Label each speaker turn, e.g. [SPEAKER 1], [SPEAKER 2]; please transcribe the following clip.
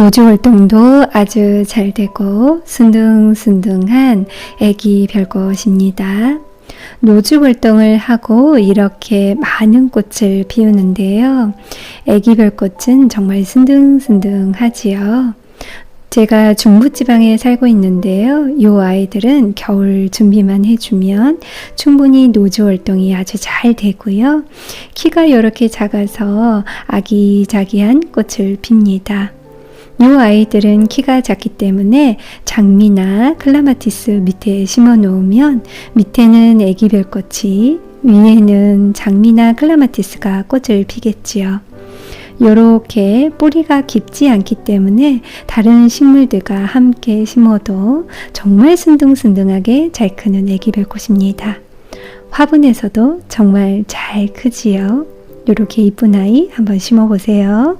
[SPEAKER 1] 노주 활동도 아주 잘 되고 순둥순둥한 애기 별꽃입니다. 노주 활동을 하고 이렇게 많은 꽃을 피우는데요. 애기 별꽃은 정말 순둥순둥하지요. 제가 중부지방에 살고 있는데요. 이 아이들은 겨울 준비만 해주면 충분히 노주 활동이 아주 잘 되고요. 키가 이렇게 작아서 아기자기한 꽃을 핍니다. 이 아이들은 키가 작기 때문에 장미나 클라마티스 밑에 심어 놓으면 밑에는 애기 별꽃이 위에는 장미나 클라마티스가 꽃을 피겠지요. 요렇게 뿌리가 깊지 않기 때문에 다른 식물들과 함께 심어도 정말 순둥순둥하게 잘 크는 애기 별꽃입니다. 화분에서도 정말 잘 크지요. 요렇게 이쁜 아이 한번 심어 보세요.